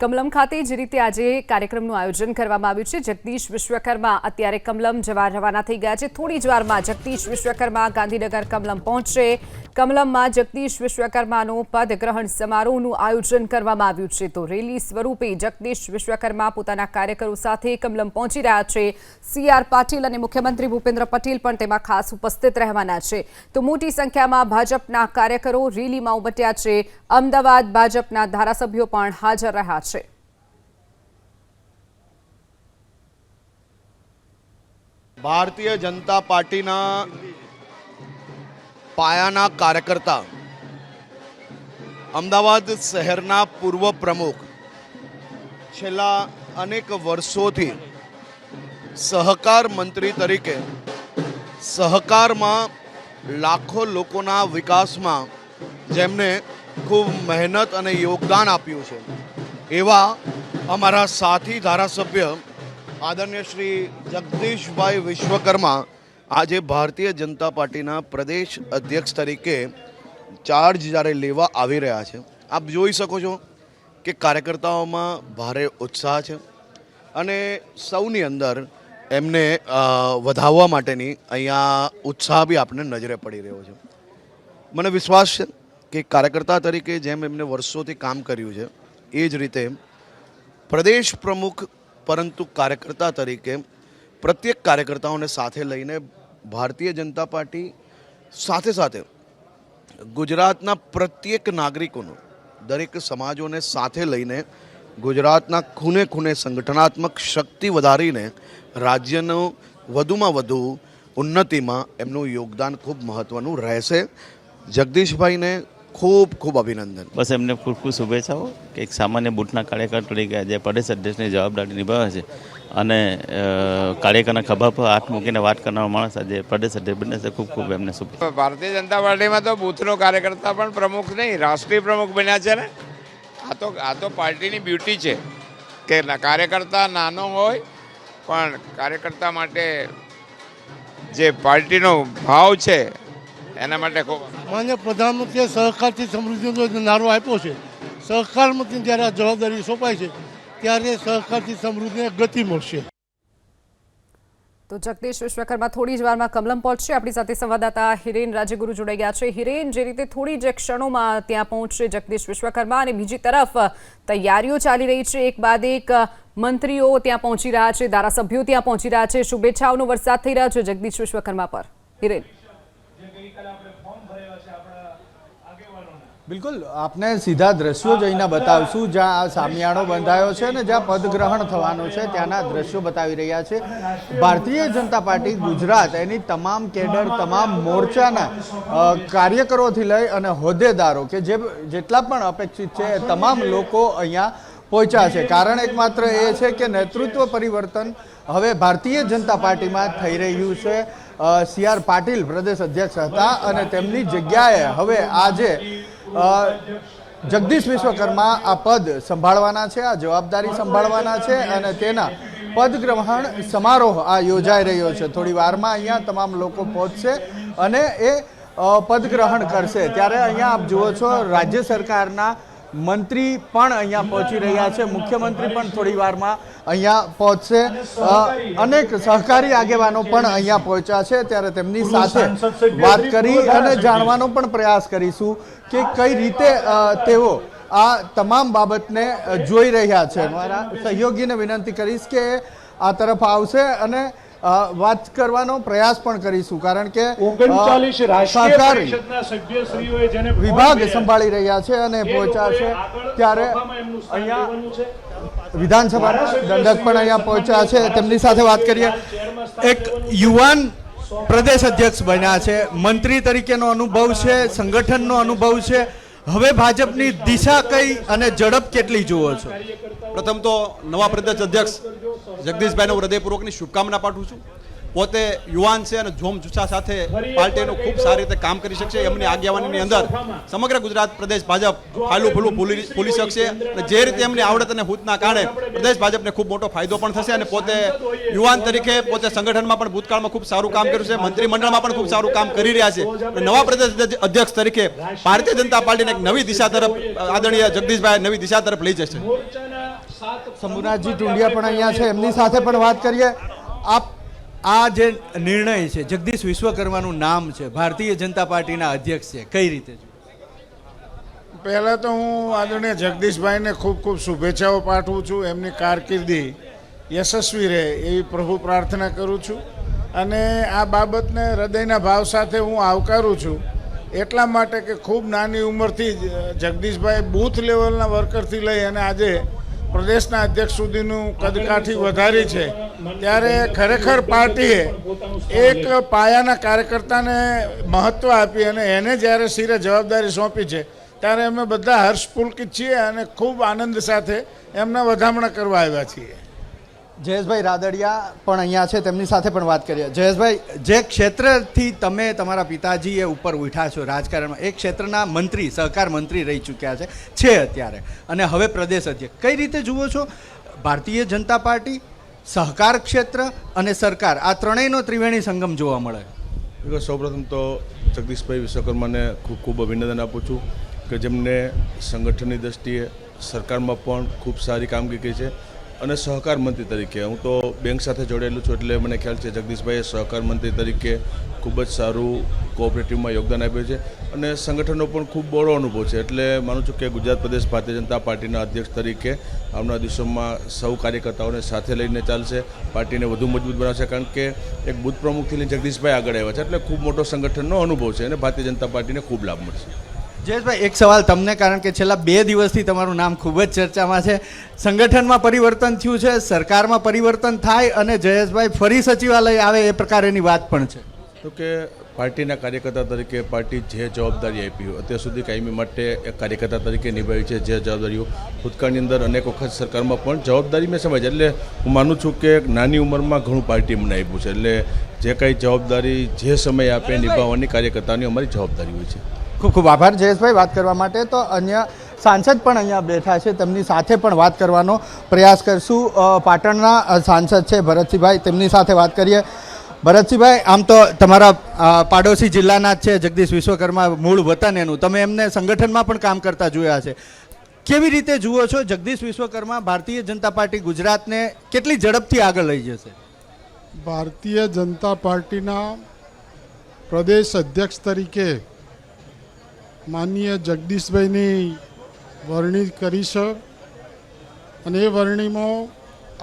કમલમ ખાતે જે રીતે આજે કાર્યક્રમનું આયોજન કરવામાં આવ્યું છે, જગદીશ વિશ્વકર્મા અત્યારે કમલમ જવા રવાના થઈ ગયા છે. થોડી જ વારમાં જગદીશ વિશ્વકર્મા ગાંધીનગર કમલમ પહોંચશે. કમલમમાં જગદીશ વિશ્વકર્માનો પદગ્રહણ સમારોહનું આયોજન કરવામાં આવ્યું છે. તો રેલી સ્વરૂપે જગદીશ વિશ્વકર્મા પોતાના કાર્યકરો સાથે કમલમ પહોંચી રહ્યા છે. સી આર પાટીલ અને મુખ્યમંત્રી ભૂપેન્દ્ર પટેલ પણ તેમાં ખાસ ઉપસ્થિત રહેવાના છે. તો મોટી સંખ્યામાં ભાજપના કાર્યકરો રેલીમાં ઉમટ્યા છે. અમદાવાદ ભાજપના ધારાસભ્યો પણ હાજર રહ્યા છે ભારતીય જનતા પાર્ટીના પાયાના કાર્યકર્તા, અમદાવાદ શહેરના પૂર્વ પ્રમુખ, છેલ્લા અનેક વર્ષોથી સહકાર મંત્રી તરીકે, સહકારમાં લાખો લોકોના વિકાસમાં જેમને ખૂબ મહેનત અને યોગદાન આપ્યું છે. એવા અમારા સાથી ધારાસભ્ય આદરણીય શ્રી જગદીશભાઈ વિશ્વકર્મા આજે ભારતીય જનતા પાર્ટીના પ્રદેશ અધ્યક્ષ તરીકે ચાર્જ જ્યારે લેવા આવી રહ્યા છે, આપ જોઈ શકો છો કે કાર્યકર્તાઓમાં ભારે ઉત્સાહ છે અને સૌની અંદર એમને વધાવવા માટેની અહીંયા ઉત્સાહ બી આપણે નજરે પડી રહ્યો છે. મને વિશ્વાસ છે કે કાર્યકર્તા તરીકે જેમ એમને વર્ષોથી કામ કર્યું છે, એ જ રીતે પ્રદેશ પ્રમુખ પરંતુ કાર્યકર્તા તરીકે પ્રત્યેક કાર્યકર્તાઓને સાથે લઈને ભારતીય જનતા પાર્ટી સાથે સાથે ગુજરાતના પ્રત્યેક નાગરિકોનું, દરેક સમાજોને સાથે લઈને ગુજરાતના ખૂને ખૂને સંગઠનાત્મક શક્તિ વધારીને રાજ્યનું વધુમાં વધુ ઉન્નતિમાં એમનું યોગદાન ખૂબ મહત્ત્વનું રહેશે. જગદીશભાઈને ખૂબ ખૂબ અભિનંદન. બસ એમને ખૂબ ખૂબ શુભેચ્છાઓ કે એક સામાન્ય બૂથના કાર્યકર તરીકે જે પ્રદેશ અધ્યક્ષની જવાબદારી નિભાવે છે. અને કાર્યકરના ખભા પર હાથ મૂકીને વાત કરનારો માણસ આજે પ્રદેશ અધ્યક્ષ બને છે. ખૂબ ખૂબ એમને શુભ ભારતીય જનતા પાર્ટીમાં તો બૂથનો કાર્યકર્તા પણ પ્રમુખ નહીં રાષ્ટ્રીય પ્રમુખ બન્યા છે ને? આ તો આ તો પાર્ટીની બ્યુટી છે કે ના- કાર્યકર્તા નાનો હોય પણ કાર્યકર્તા માટે જે પાર્ટીનો ભાવ છે એના માટે માન્ય પ્રધાનમંત્રીએ સહકારથી સમૃદ્ધિનો નારો આપ્યો છે. સહકારમાંથી જ્યારે આ જવાબદારી સોંપાય છે ત્યારે સહકારથી સમૃદ્ધિને ગતિ મળશે. તો જગદીશ વિશ્વકર્મા થોડી જ વારમાં કમલમ પહોંચશે. આપણી સાથે સંવાદદાતા હિરેન રાજ્યગુરુ જોડાઈ ગયા છે. હિરેન જે રીતે થોડી જ ક્ષણોમાં ત્યાં પહોંચશે જગદીશ વિશ્વકર્મા અને બીજી તરફ તૈયારીઓ ચાલી રહી છે. એક બાદ એક મંત્રીઓ ત્યાં પહોંચી રહ્યા છે ધારાસભ્યો ત્યાં પહોંચી રહ્યા છે. શુભેચ્છાઓનો વરસાદ થઈ રહ્યો છે જગદીશ વિશ્વકર્મા પર. હિરેન. બિલકુલ. આપને સીધા દ્રશ્યો જઈને બતાવશું જ્યાં આ સામિયાણો બંધાયો છે ને જ્યાં પદગ્રહણ થવાનું છે ત્યાંના દ્રશ્યો બતાવી રહ્યા છે. ભારતીય જનતા પાર્ટી ગુજરાત એની તમામ કેડર તમામ મોરચાના કાર્યકરોથી લઈ અને હોદ્દેદારો કે જે જેટલા પણ અપેક્ષિત છે એ તમામ લોકો અહીંયા પહોંચ્યા છે. કારણ એકમાત્ર એ છે કે નેતૃત્વ પરિવર્તન હવે ભારતીય જનતા પાર્ટીમાં થઈ રહ્યું છે. સી આર પાટીલ પ્રદેશ અધ્યક્ષ હતા અને તેમની જગ્યાએ હવે આજે જગદીશ વિશ્વકર્મા આ પદ સંભાળવાના છે, આ જવાબદારી સંભાળવાના છે અને તેના પદગ્રહણ સમારોહ આ યોજાઈ રહ્યો છે. થોડી વારમાં અહીંયા તમામ લોકો પહોંચશે અને એ પદગ્રહણ કરશે. ત્યારે અહીંયા આપ જુઓ છો, રાજ્ય સરકારના મંત્રી પણ અહીંયા પહોંચી રહ્યા છે. મુખ્યમંત્રી પણ થોડી વારમાં અહીંયા પહોંચશે. અનેક સહકારી આગેવાનો પણ અહીંયા પહોંચ્યા છે. ત્યારે તેમની સાથે વાત કરી અને જાણવાનો પણ પ્રયાસ કરીશું કે કઈ રીતે તેઓ આ તમામ બાબતને જોઈ રહ્યા છે. મારા સહયોગીને વિનંતી કરીશ કે આ તરફ આવશે અને વાત કરવાનો પ્રયાસ પણ કરીશું કારણ કે સહકારી વિભાગ સંભાળી રહ્યા છે અને પહોંચ્યા છે ત્યારે અહીંયા વિધાનસભાના દંડક પણ અહીંયા પહોંચ્યા છે. તેમની સાથે વાત કરીએ. એક યુવાન પ્રદેશ અધ્યક્ષ બન્યા છે. મંત્રી તરીકેનો અનુભવ છે સંગઠનનો અનુભવ છે. હવે ભાજપની દિશા કઈ અને ઝડપ કેટલી જુઓ છો? પ્રથમ તો નવા પ્રદેશ અધ્યક્ષ જગદીશભાઈને હું હૃદયપૂર્વકની શુભકામના પાઠવું છું. પોતે યુવાન છે અને જોમ જુસ્સા સાથે પાર્ટીનું ખૂબ સારી રીતે કામ કરી શકશે. એમની આગેવાનીની અંદર સમગ્ર ગુજરાત પ્રદેશ ભાજપ ફાલું ફૂલું ફૂલી શકશે. અને જે રીતે એમની આવડત અને હૂતના કારણે પ્રદેશ ભાજપને ખૂબ મોટો ફાયદો પણ થશે અને પોતે યુવાન તરીકે પોતે સંગઠનમાં પણ ભૂતકાળમાં ખૂબ સારું કામ કર્યું છે. મંત્રીમંડળમાં પણ ખૂબ સારું કામ કરી રહ્યા છે. અને નવા પ્રદેશ અધ્યક્ષ તરીકે ભારતીય જનતા પાર્ટીને એક નવી દિશા તરફ આદરણીય જગદીશભાઈ નવી દિશા તરફ લઈ જશે. શંભુનાથજી ટુંડિયા પણ અહીંયા છે, એમની સાથે પણ વાત કરીએ આપ આ જે નિર્ણય છે, જગદીશ વિશ્વકર્માનું નામ છે, ભારતીય જનતા પાર્ટીના અધ્યક્ષ છે, કઈ રીતે? પહેલાં તો હું આદરણીય જગદીશભાઈને ખૂબ ખૂબ શુભેચ્છાઓ પાઠવું છું, એમની કારકિર્દી યશસ્વી રહે એવી પ્રભુ પ્રાર્થના કરું છું અને આ બાબતને હૃદયના ભાવ સાથે હું આવકારું છું, એટલા માટે કે ખૂબ નાની ઉંમરથી જ જગદીશભાઈ બૂથ લેવલના વર્કરથી લઈ અને આજે પ્રદેશના અધ્યક્ષ સુધીનું કદકાઠી વધારી છે, ત્યારે ખરેખર પાર્ટીએ એક પાયાના કાર્યકર્તાને મહત્ત્વ આપી અને એને જ્યારે શિરે જવાબદારી સોંપી છે, ત્યારે અમે બધા હર્ષ પુલકિત છીએ અને ખૂબ આનંદ સાથે એમના વધામણા કરવા આવ્યા છીએ. જયેશભાઈ રાદડિયા પણ અહીંયા છે, તેમની સાથે પણ વાત કરીએ. જયેશભાઈ, જે ક્ષેત્રથી તમે તમારા પિતાજીએ ઉપર ઉઠ્યા છો રાજકારણમાં, એ ક્ષેત્રના મંત્રી, સહકાર મંત્રી રહી ચૂક્યા છે છે અત્યારે. અને હવે પ્રદેશ અધ્યક્ષ. કઈ રીતે જુઓ છો? ભારતીય જનતા પાર્ટી, સહકાર ક્ષેત્ર અને સરકાર, આ ત્રણેયનો ત્રિવેણી સંગમ જોવા મળે. સૌપ્રથમ તો જગદીશભાઈ વિશ્વકર્માને ખૂબ ખૂબ અભિનંદન આપું છું કે જેમને સંગઠનની દ્રષ્ટિએ સરકારમાં પણ ખૂબ સારી કામગીરી કરી છે. અને સહકાર મંત્રી તરીકે. હું તો બેંક સાથે જોડાયેલું છું એટલે મને ખ્યાલ છે જગદીશભાઈએ સહકાર મંત્રી તરીકે ખૂબ જ સારું કોઓપરેટિવમાં યોગદાન આપ્યું છે અને સંગઠનનો પણ ખૂબ બહોળો અનુભવ છે. એટલે માનું છું કે ગુજરાત પ્રદેશ ભારતીય જનતા પાર્ટીના અધ્યક્ષ તરીકે આવનારા દિવસોમાં સૌ કાર્યકર્તાઓને સાથે લઈને ચાલશે, પાર્ટીને વધુ મજબૂત બનાવશે, કારણ કે એક બુથ પ્રમુખથી લઈને જગદીશભાઈ આગળ આવ્યા છે. એટલે ખૂબ મોટો સંગઠનનો અનુભવ છે અને ભારતીય જનતા પાર્ટીને ખૂબ લાભ મળશે. જયેશભાઈ એક સવાલ તમને કારણ કે છેલ્લા બે દિવસથી તમારું નામ ખૂબ જ ચર્ચામાં છે. સંગઠનમાં પરિવર્તન થયું છે સરકારમાં પરિવર્તન થાય અને જયેશભાઈ ફરી સચિવાલય આવે એ પ્રકારેની વાત પણ છે. તો કે પાર્ટીના કાર્યકર્તા તરીકે પાર્ટી જે જવાબદારી આપી અત્યાર સુધી કાયમી માટે એક કાર્યકર્તા તરીકે નિભાવી છે જે જવાબદારીઓ ભૂતકાળની અંદર અનેક વખત સરકારમાં પણ જવાબદારી મેં સમજ એટલે હું માનું છું કે નાની ઉંમરમાં ઘણું પાર્ટી મને આપ્યું છે. એટલે જે કાંઈ જવાબદારી જે સમય આપે નિભાવવાની કાર્યકર્તાની અમારી જવાબદારી હોય છે. ખૂબ ખૂબ આભાર જયેશભાઈ વાત કરવા માટે. તો અન્ય સાંસદ પણ અહીંયા બેઠા છે, તેમની સાથે પણ વાત કરવાનો પ્રયાસ કરશું. પાટણના સાંસદ છે ભરતસિંહભાઈ, તેમની સાથે વાત કરીએ. ભરતસિંહભાઈ, આમ તો તમારા પાડોશી જિલ્લાના જ છે જગદીશ વિશ્વકર્મા મૂળ વતન એનું. તમે એમને સંગઠનમાં પણ કામ કરતા જોયા છે. કેવી રીતે જુઓ છો જગદીશ વિશ્વકર્મા ભારતીય જનતા પાર્ટી ગુજરાતને કેટલી ઝડપથી આગળ લઈ જશે? ભારતીય જનતા પાર્ટીના પ્રદેશ અધ્યક્ષ તરીકે માનનીય જગદીશભાઈની વરણી કરી છે. અને એ વરણીમાં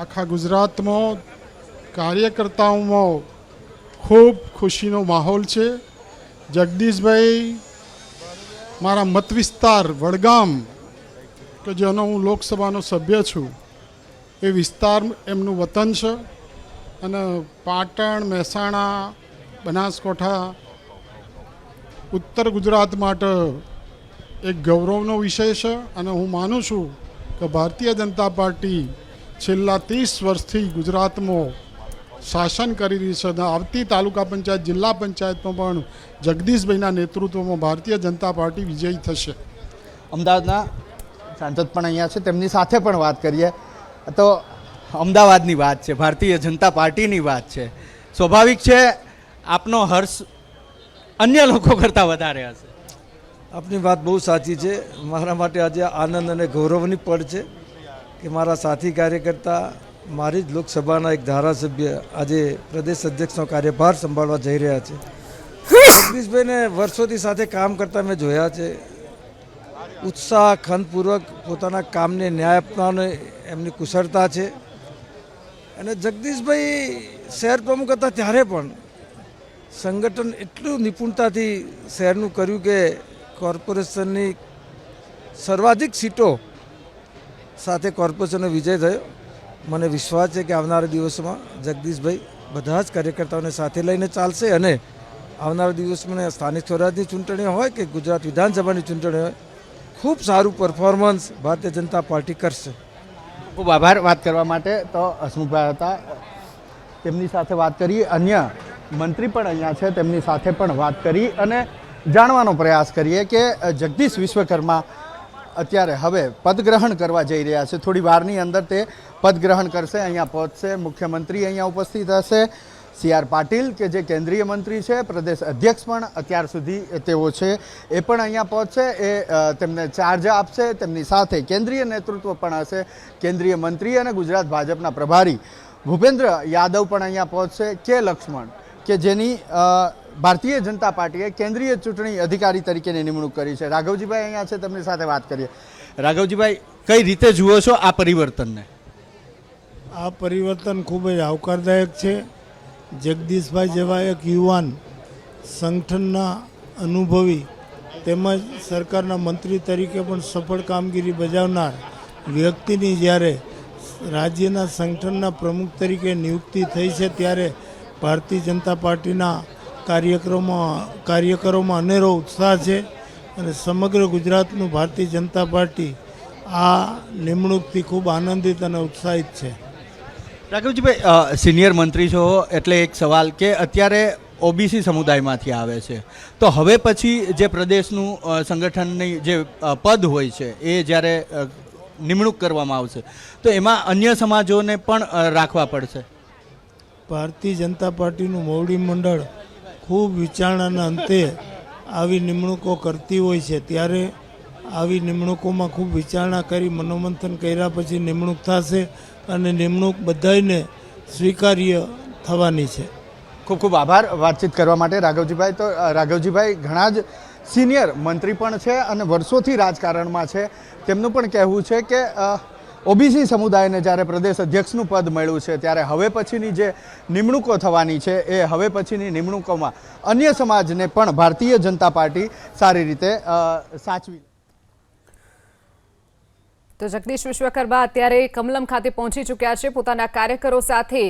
આખા ગુજરાતમાં કાર્યકર્તાઓમાં ખૂબ ખુશીનો માહોલ છે. જગદીશભાઈ મારા મત વિસ્તાર વડગામ, કે જેનો હું લોકસભાનો સભ્ય છું, એ વિસ્તાર એમનું વતન છે. અને પાટણ, મહેસાણા, બનાસકાંઠા ઉત્તર ગુજરાત માટે એક ગૌરવનો વિષય છે અને હું માનું છું કે ભારતીય જનતા પાર્ટી છેલ્લા ત્રીસ વર્ષથી ગુજરાતમાં શાસન કરી રહી છે અને આવતી તાલુકા પંચાયત, જિલ્લા પંચાયતમાં પણ જગદીશભાઈના નેતૃત્વમાં ભારતીય જનતા પાર્ટી વિજયી થશે. અમદાવાદના સાંસદ પણ અહીંયા છે. તેમની સાથે પણ વાત કરીએ. તો અમદાવાદની વાત છે, ભારતીય જનતા પાર્ટીની વાત છે. સ્વાભાવિક છે, આપનો હર્ષ અન્ય લોકો કરતાં વધારે હશે. આપની વાત બહુ સાચી છે. મારા માટે આજે આનંદ અને ગૌરવની પળ છે કે મારા સાથી કાર્યકર્તા, મારી જ લોકસભાના એક ધારાસભ્ય આજે પ્રદેશ અધ્યક્ષનો કાર્યભાર સંભાળવા જઈ રહ્યા છે. જગદીશભાઈને વર્ષોથી સાથે કામ કરતા મેં જોયા છે. ઉત્સાહ, ખંતપૂર્વક પોતાના કામને ન્યાય આપવાની એમની કુશળતા છે. અને જગદીશભાઈ શહેર પ્રમુખ હતા ત્યારે પણ સંગઠન એટલું નિપુણતાથી શહેરનું કર્યું કે કોર્પોરેશનની સર્વાધિક સીટો સાથે કોર્પોરેશનનો વિજય થયો. મને વિશ્વાસ છે કે આવનારા દિવસોમાં જગદીશભાઈ બધા જ કાર્યકર્તાઓને સાથે લઈને ચાલશે અને આવનારા દિવસમાં સ્થાનિક સ્વરાજની ચૂંટણીઓ હોય કે ગુજરાત વિધાનસભાની ચૂંટણી હોય, ખૂબ સારું પરફોર્મન્સ ભારતીય જનતા પાર્ટી કરશે. ખૂબ આભાર વાત કરવા માટે. તો હસમુખભાઈ હતા. તેમની સાથે વાત કરી. અન્ય મંત્રી પણ અહીંયા છે, તેમની સાથે પણ વાત કરી અને જાણવાનો પ્રયાસ કરીએ કે જગદીશ વિશ્વકર્મા અત્યારે હવે પદગ્રહણ કરવા જઈ રહ્યા છે. થોડી વારની અંદર તે પદગ્રહણ કરશે, અહીંયા પહોંચશે. મુખ્યમંત્રી અહીંયા ઉપસ્થિત હશે. સી આર પાટીલ, કે જે કેન્દ્રીય મંત્રી છે, પ્રદેશ અધ્યક્ષ પણ અત્યાર સુધી તેઓ છે, એ પણ અહીંયા પહોંચશે. એ તેમને ચાર્જ આપશે. તેમની સાથે કેન્દ્રીય નેતૃત્વ પણ હશે. કેન્દ્રીય મંત્રી અને ગુજરાત ભાજપના પ્રભારી ભૂપેન્દ્ર યાદવ પણ અહીંયા પહોંચશે. કે લક્ષ્મણ? કે જેની ભારતીય જનતા પાર્ટીએ કેન્દ્રીય ચૂંટણી અધિકારી તરીકેની નિમણૂક કરી છે. રાઘવજીભાઈ અહીંયા છે, તેમની સાથે વાત કરીએ. રાઘવજીભાઈ, કઈ રીતે જુઓ છો આ પરિવર્તનને? આ પરિવર્તન ખૂબ જ આવકારદાયક છે. જગદીશભાઈ જેવા એક યુવાન સંગઠનના અનુભવી તેમજ સરકારના મંત્રી તરીકે પણ સફળ કામગીરી બજાવનાર વ્યક્તિની જ્યારે રાજ્યના સંગઠનના પ્રમુખ તરીકે નિયુક્તિ થઈ છે, ત્યારે ભારતીય જનતા પાર્ટીના કાર્યક્રમમાં, કાર્યકરોમાં અનેરો ઉત્સાહ છે અને સમગ્ર ગુજરાતનું ભારતીય જનતા પાર્ટી આ નિમણૂકથી ખૂબ આનંદિત અને ઉત્સાહિત છે. રાઘવજીભાઈ સિનિયર મંત્રી છો એટલે એક સવાલ કે અત્યારે ઓબીસી સમુદાયમાંથી આવે છે. તો હવે પછી જે પ્રદેશનું સંગઠનની જે પદ હોય છે એ જ્યારે નિમણૂક કરવામાં આવશે, તો એમાં અન્ય સમાજોને પણ રાખવા પડશે? ભારતીય જનતા પાર્ટીનું મોવડી મંડળ ખૂબ વિચારણાના અંતે આવી નિમણૂકો કરતી હોય છે. ત્યારે આવી નિમણૂકોમાં ખૂબ વિચારણા કરી મનોમંથન કર્યા પછી નિમણૂક થશે અને નિમણૂક બધાને સ્વીકાર્ય થવાની છે. ખૂબ ખૂબ આભાર વાતચીત કરવા માટે રાઘવજીભાઈ. તો રાઘવજીભાઈ ઘણા જ સિનિયર મંત્રી પણ છે અને વર્ષોથી રાજકારણમાં છે. તેમનું પણ કહેવું છે કે ઓબીસી સમુદાયને જ્યારે પ્રદેશ અધ્યક્ષનું પદ મળ્યું છે, ત્યારે હવે પછીની જે નિમણૂકો થવાની છે, એ હવે પછીની નિમણૂકોમાં અન્ય સમાજને પણ ભારતીય જનતા પાર્ટી સારી રીતે સાચવી તો જગદીશ વિશ્વકર્મા અત્યારે કમલમ ખાતે પહોંચી ચૂક્યા છે. પોતાના કાર્યકરો સાથે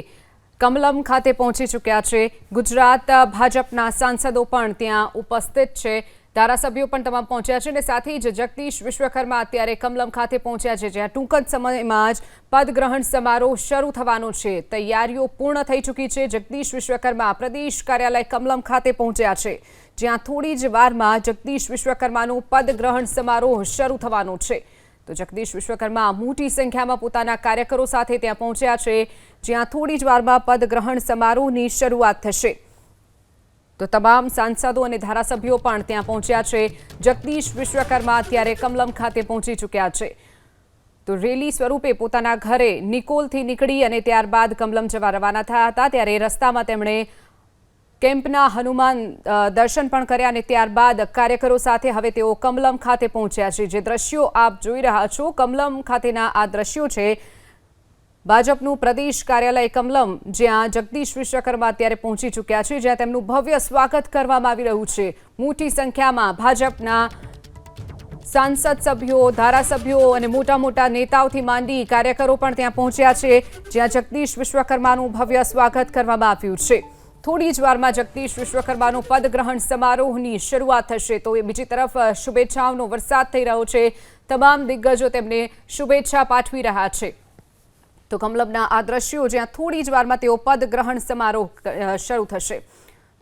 કમલમ ખાતે પહોંચી ચૂક્યા છે. ગુજરાત ભાજપના સાંસદો પણ ત્યાં ઉપસ્થિત છે. ધારાસભ્યો પણ તમામ પહોંચ્યા છે અને સાથે જ જગદીશ વિશ્વકર્મા અત્યારે કમલમ ખાતે પહોંચ્યા છે, જ્યાં ટૂંક જ સમયમાં જ પદગ્રહણ સમારોહ શરૂ થવાનો છે. તૈયારીઓ પૂર્ણ થઈ ચૂકી છે. જગદીશ વિશ્વકર્મા પ્રદેશ કાર્યાલય કમલમ ખાતે પહોંચ્યા છે, જ્યાં થોડી જ વારમાં જગદીશ વિશ્વકર્માનો પદગ્રહણ સમારોહ શરૂ થવાનો છે. તો જગદીશ વિશ્વકર્મા મોટી સંખ્યામાં પોતાના કાર્યકરો સાથે ત્યાં પહોંચ્યા છે, જ્યાં થોડી જ વારમાં પદગ્રહણ સમારોહની શરૂઆત થશે. તો તમામ સાંસદો અને ધારાસભ્યો પણ ત્યાં પહોંચ્યા છે. જગદીશ વિશ્વકર્મા અત્યારે કમલમ ખાતે પહોંચી ચૂક્યા છે. તો રેલી સ્વરૂપે પોતાના ઘરે નિકોલથી નીકળી અને ત્યારબાદ કમલમ જવા રવાના થયા હતા. ત્યારે રસ્તામાં તેમણે કેમ્પના હનુમાન દર્શન પણ કર્યા અને ત્યારબાદ કાર્યકરો સાથે હવે તેઓ કમલમ ખાતે પહોંચ્યા છે. જે દ્રશ્યો આપ જોઈ રહ્યા છો, કમલમ ખાતેના આ દ્રશ્યો છે. ભાજપનું પ્રદેશ કાર્યાલય કમલમ, જ્યાં જગદીશ વિશ્વકર્મા અત્યારે પહોંચી ચૂક્યા છે, જ્યાં તેમનું ભવ્ય સ્વાગત કરવામાં આવી રહ્યું છે. મોટી સંખ્યામાં ભાજપના સાંસદ સભ્યો, ધારાસભ્યો અને મોટા મોટા નેતાઓથી માંડી કાર્યકરો પણ ત્યાં પહોંચ્યા છે, જ્યાં જગદીશ વિશ્વકર્માનું ભવ્ય સ્વાગત કરવામાં આવ્યું છે. થોડી જ વારમાં જગદીશ વિશ્વકર્માનો પદગ્રહણ સમારોહની શરૂઆત થશે, તો એ બીજી તરફ, શુભેચ્છાઓનો વરસાદ થઈ રહ્યો છે. તમામ દિગ્ગજો તેમને શુભેચ્છા પાઠવી રહ્યા છે. તો કમલમના આ દ્રશ્યો જ્યાં થોડી જ વારમાં તેઓ પદગ્રહણ સમારોહ શરૂ થશે.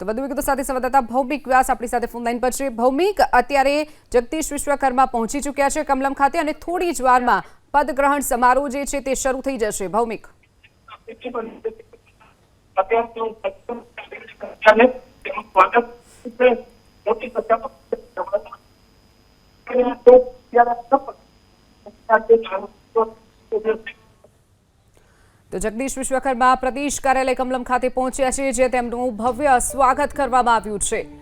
તો વધુ વિગતો સાથે સંવાદદાતા ભૌમિક વ્યાસ આપણી સાથે ફોન લાઈન પર છે. ભૌમિક, અત્યારે જગદીશ વિશ્વકર્મા પહોંચી ચૂક્યા છે કમલમ ખાતે અને થોડી જ વારમાં પદગ્રહણ સમારોહ જે છે તે શરૂ થઈ જશે. ભૌમિક. તો જગદીશ વિશ્વકર્મા પ્રદેશ કાર્યાલય કમલમ ખાતે પહોંચ્યા છે, જે તેમનું ભવ્ય સ્વાગત કરવામાં આવ્યું છે.